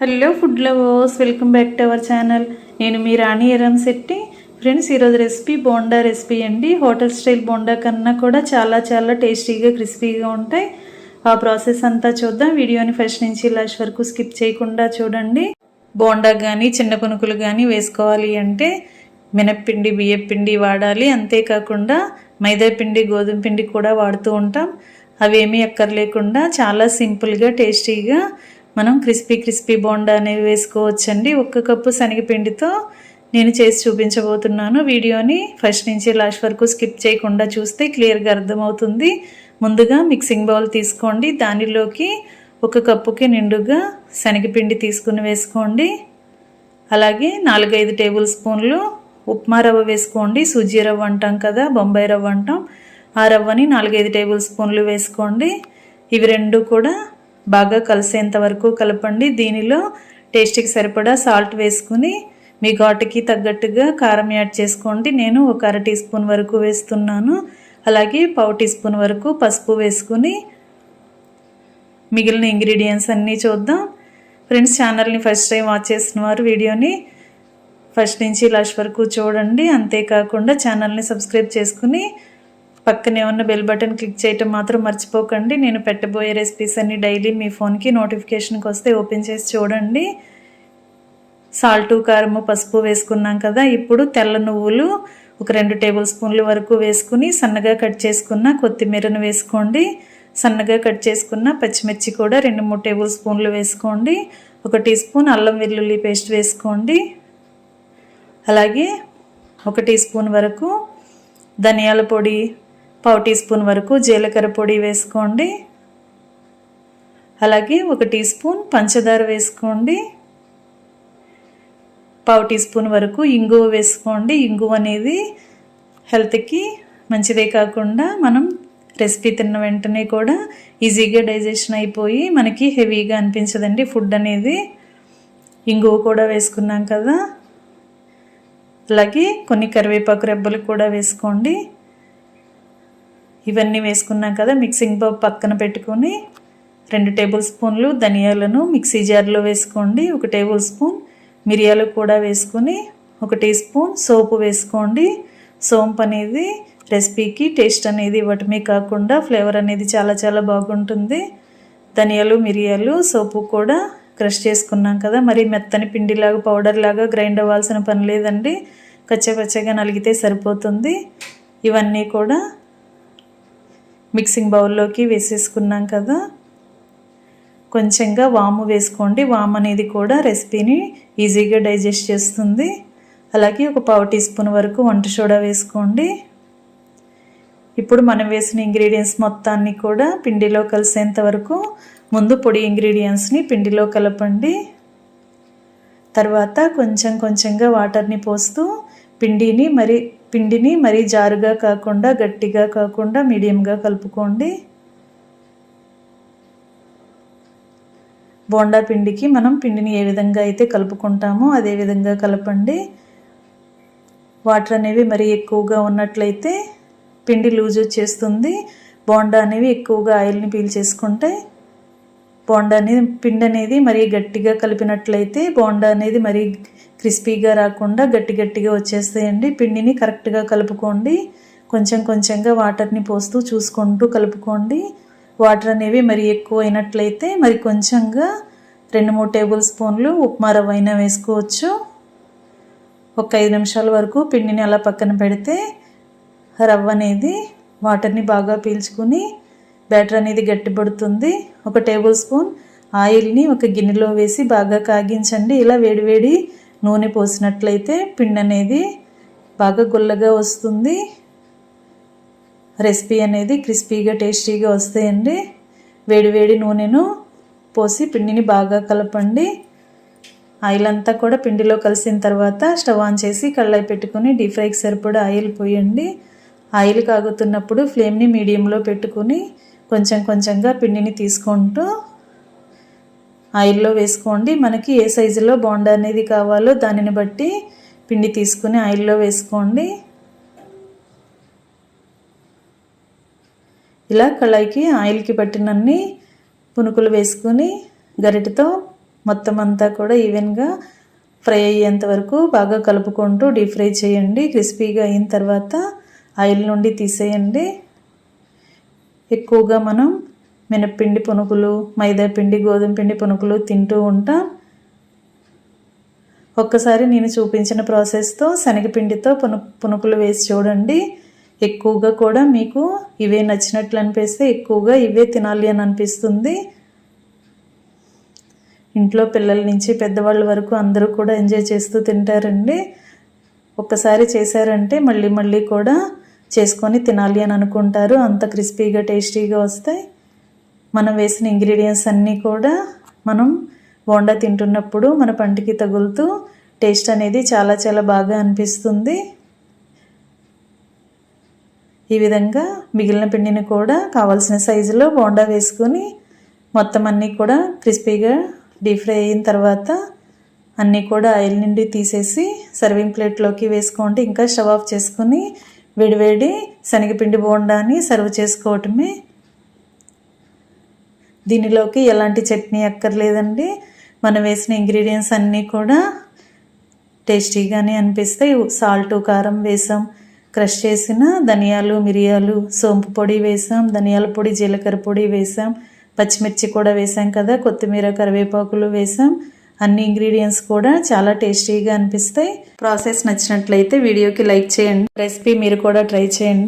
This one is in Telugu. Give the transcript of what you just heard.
Hello food lovers welcome back to our channel నేను మీ రాణి ఎరం శెట్టి. ఫ్రెండ్స్ ఈరోజు రెసిపీ బోండా రెసిపీ అండి. హోటల్ స్టైల్ బోండా కన్నా కూడా చాలా చాలా టేస్టీగా క్రిస్పీగా ఉంటాయి. ఆ ప్రాసెస్ అంతా చూద్దాం. వీడియోని ఫస్ట్ నుంచి లాస్ట్ వరకు స్కిప్ చేయకుండా చూడండి. బోండా కానీ చిన్న పునుకులు కానీ వేసుకోవాలి అంటే మినప్పిండి బియ్యపిండి వాడాలి. అంతేకాకుండా మైదాపిండి గోధుమ పిండి కూడా వాడుతూ ఉంటాం. అవేమీ అక్కర్లేకుండా చాలా సింపుల్గా టేస్టీగా మనం క్రిస్పీ క్రిస్పీ బోండా అనేవి వేసుకోవచ్చండి. ఒక్క కప్పు శనగపిండితో నేను చేసి చూపించబోతున్నాను. వీడియోని ఫస్ట్ నుంచి లాస్ట్ వరకు స్కిప్ చేయకుండా చూస్తే క్లియర్గా అర్థమవుతుంది. ముందుగా మిక్సింగ్ బౌల్ తీసుకోండి. దానిలోకి ఒక కప్పుకి నిండుగా శనగపిండి తీసుకుని వేసుకోండి. అలాగే నాలుగైదు టేబుల్ స్పూన్లు ఉప్మా రవ్వ వేసుకోండి. సూజీ రవ్వ అంటాం కదా బొంబాయి రవ్వ అంటాం. ఆ రవ్వని నాలుగైదు టేబుల్ స్పూన్లు వేసుకోండి. ఇవి రెండు కూడా బాగా కలిసేంత వరకు కలపండి. దీనిలో టేస్ట్కి సరిపడా సాల్ట్ వేసుకుని మీ ఘాటుకి తగ్గట్టుగా కారం యాడ్ చేసుకోండి. నేను ఒక అర టీ స్పూన్ వరకు వేస్తున్నాను. అలాగే పావు టీ స్పూన్ వరకు పసుపు వేసుకుని మిగిలిన ఇంగ్రీడియంట్స్ అన్నీ చూద్దాం. ఫ్రెండ్స్ ఛానల్ని ఫస్ట్ టైం వాచ్ చేసిన వారు వీడియోని ఫస్ట్ నుంచి లాస్ట్ వరకు చూడండి. అంతేకాకుండా ఛానల్ని సబ్స్క్రైబ్ చేసుకుని పక్కనే ఉన్న బెల్ బటన్ క్లిక్ చేయటం మాత్రం మర్చిపోకండి. నేను పెట్టబోయే రెసిపీస్ అన్ని డైలీ మీ ఫోన్కి నోటిఫికేషన్కి వస్తే ఓపెన్ చేసి చూడండి. సాల్టు కారము పసుపు వేసుకున్నాం కదా ఇప్పుడు తెల్ల నువ్వులు ఒక రెండు టేబుల్ స్పూన్ల వరకు వేసుకుని సన్నగా కట్ చేసుకున్న కొత్తిమీరను వేసుకోండి. సన్నగా కట్ చేసుకున్న పచ్చిమిర్చి కూడా రెండు మూడు టేబుల్ స్పూన్లు వేసుకోండి. ఒక టీ స్పూన్ అల్లం వెల్లుల్లి పేస్ట్ వేసుకోండి. అలాగే ఒక టీ స్పూన్ వరకు ధనియాల పొడి పావు టీ స్పూన్ వరకు జీలకర్ర పొడి వేసుకోండి. అలాగే ఒక టీ స్పూన్ పంచదార వేసుకోండి. పావు టీ స్పూన్ వరకు ఇంగువ వేసుకోండి. ఇంగువ అనేది హెల్త్కి మంచిదే కాకుండా మనం రెసిపీ తిన్న వెంటనే కూడా ఈజీగా డైజెషన్ అయిపోయి మనకి హెవీగా అనిపించదండి ఫుడ్ అనేది. ఇంగువ కూడా వేసుకున్నాం కదా. అలాగే కొన్ని కరివేపాకు రెబ్బలు కూడా వేసుకోండి. ఇవన్నీ వేసుకున్నాం కదా మిక్సింగ్ బౌల్ పక్కన పెట్టుకొని రెండు టేబుల్ స్పూన్లు ధనియాలను మిక్సీ జార్లో వేసుకోండి ఒక టేబుల్ స్పూన్ మిరియాలు కూడా వేసుకొని ఒక టీ స్పూన్ సోపు వేసుకోండి. సోంపు అనేది రెసిపీకి టేస్ట్ అనేది ఇవ్వటమే కాకుండా ఫ్లేవర్ అనేది చాలా చాలా బాగుంటుంది. ధనియాలు మిరియాలు సోపు కూడా క్రష్ చేసుకున్నాం కదా మరి మెత్తని పిండిలాగా పౌడర్ లాగా గ్రైండ్ అవ్వాల్సిన పని లేదండి. కచ్చపచ్చగా నలిగితే సరిపోతుంది. ఇవన్నీ కూడా మిక్సింగ్ బౌల్లోకి వేసేసుకున్నాం కదా. కొంచెంగా వాము వేసుకోండి. వాము అనేది కూడా రెసిపీని ఈజీగా డైజెస్ట్ చేస్తుంది. అలాగే ఒక పావు టీ స్పూన్ వరకు వంట సోడా వేసుకోండి. ఇప్పుడు మనం వేసిన ఇంగ్రీడియంట్స్ మొత్తాన్ని కూడా పిండిలో కలిసేంత వరకు ముందు పొడి ఇంగ్రీడియంట్స్ని పిండిలో కలపండి. తర్వాత కొంచెం కొంచెంగా వాటర్ని పోస్తూ పిండిని మరి పిండిని మరీ జారుగా కాకుండా గట్టిగా కాకుండా మీడియంగా కలుపుకోండి. బోండా పిండికి మనం పిండిని ఏ విధంగా అయితే కలుపుకుంటామో అదే విధంగా కలపండి. వాటర్ అనేవి మరీ ఎక్కువగా ఉన్నట్లయితే పిండి లూజ్ వచ్చేస్తుంది. బోండా అనేవి ఎక్కువగా ఆయిల్ని పీల్చేసుకుంటే బోండా అనేది పిండి అనేది మరీ గట్టిగా కలిపినట్లయితే బోండా అనేది మరీ క్రిస్పీగా రాకుండా గట్టి గట్టిగా వచ్చేస్తాయండి. పిండిని కరెక్ట్గా కలుపుకోండి. కొంచెం కొంచెంగా వాటర్ని పోస్తూ చూసుకుంటూ కలుపుకోండి. వాటర్ అనేవి మరి ఎక్కువ అయినట్లయితే మరి కొంచెంగా రెండు మూడు టేబుల్ స్పూన్లు ఉప్మా రవ్వ అయినా వేసుకోవచ్చు. ఒక ఐదు నిమిషాల వరకు పిండిని అలా పక్కన పెడితే రవ్వ అనేది వాటర్ని బాగా పీల్చుకుని బ్యాటర్ అనేది గట్టిపడుతుంది. ఒక టేబుల్ స్పూన్ ఆయిల్ని ఒక గిన్నెలో వేసి బాగా కాగించండి. ఇలా వేడివేడి నూనె పోసినట్లయితే పిండి అనేది బాగా గుల్లగా వస్తుంది. రెసిపీ అనేది క్రిస్పీగా టేస్టీగా వస్తాయండి. వేడివేడి నూనెను పోసి పిండిని బాగా కలపండి. ఆయిల్ అంతా కూడా పిండిలో కలిసిన తర్వాత స్టవ్ ఆన్ చేసి కళ్ళాయి పెట్టుకుని డీప్ ఫ్రైకి సరిపడా ఆయిల్ పోయండి. ఆయిల్ కాగుతున్నప్పుడు ఫ్లేమ్ని మీడియంలో పెట్టుకుని కొంచెం కొంచెంగా పిండిని తీసుకుంటూ ఆయిల్లో వేసుకోండి. మనకి ఏ సైజులో బోండా అనేది కావాలో దానిని బట్టి పిండి తీసుకుని ఆయిల్లో వేసుకోండి. ఇలా కళాయికి ఆయిల్కి పట్టినన్ని పునుకులు వేసుకుని గరిటతో మొత్తం అంతా కూడా ఈవెన్గా ఫ్రై అయ్యేంత వరకు బాగా కలుపుకుంటూ డీప్ ఫ్రై చేయండి. క్రిస్పీగా అయిన తర్వాత ఆయిల్ నుండి తీసేయండి. ఎక్కువగా మనం మినప్పిండి పునుకులు మైదా పిండి గోధుమ పిండి పునుకులు తింటూ ఉంటాం. ఒక్కసారి నేను చూపించిన ప్రాసెస్తో శనగపిండితో పును పునుకులు వేసి చూడండి. ఎక్కువగా కూడా మీకు ఇవే నచ్చినట్లు అనిపిస్తే ఎక్కువగా ఇవే తినాలి అని అనిపిస్తుంది. ఇంట్లో పిల్లల నుంచి పెద్దవాళ్ళ వరకు అందరూ కూడా ఎంజాయ్ చేస్తూ తింటారండి. ఒక్కసారి చేశారంటే మళ్ళీ మళ్ళీ కూడా చేసుకొని తినాలి అని అనుకుంటారు. అంత క్రిస్పీగా టేస్టీగా వస్తాయి. మనం వేసిన ఇంగ్రీడియంట్స్ అన్నీ కూడా మనం బోండా తింటున్నప్పుడు మన పంటికి తగులుతూ టేస్ట్ అనేది చాలా చాలా బాగా అనిపిస్తుంది. ఈ విధంగా మిగిలిన పిండిని కూడా కావాల్సిన సైజులో బోండా వేసుకొని మొత్తం అన్నీ కూడా క్రిస్పీగా డీప్ ఫ్రై అయిన తర్వాత అన్నీ కూడా ఆయిల్ నుండి తీసేసి సర్వింగ్ ప్లేట్లోకి వేసుకోండి. ఇంకా స్టవ్ ఆఫ్ చేసుకొని వేడివేడి శనగపిండి బోండాని సర్వ్ చేసుకోవటమే. దీనిలోకి ఎలాంటి చట్నీ అక్కర్లేదండి. మనం వేసిన ఇంగ్రీడియంట్స్ అన్నీ కూడా టేస్టీగానే అనిపిస్తాయి. సాల్ట్ కారం వేసాం క్రష్ చేసిన ధనియాలు మిరియాలు సోంపు పొడి వేసాం ధనియాల పొడి జీలకర్ర పొడి వేసాం పచ్చిమిర్చి కూడా వేసాం కదా కొత్తిమీర కరివేపాకులు వేసాం. అన్ని ఇంగ్రీడియంట్స్ కూడా చాలా టేస్టీగా అనిపిస్తాయి. ప్రాసెస్ నచ్చినట్లయితే వీడియోకి లైక్ చేయండి. రెసిపీ మీరు కూడా ట్రై చేయండి.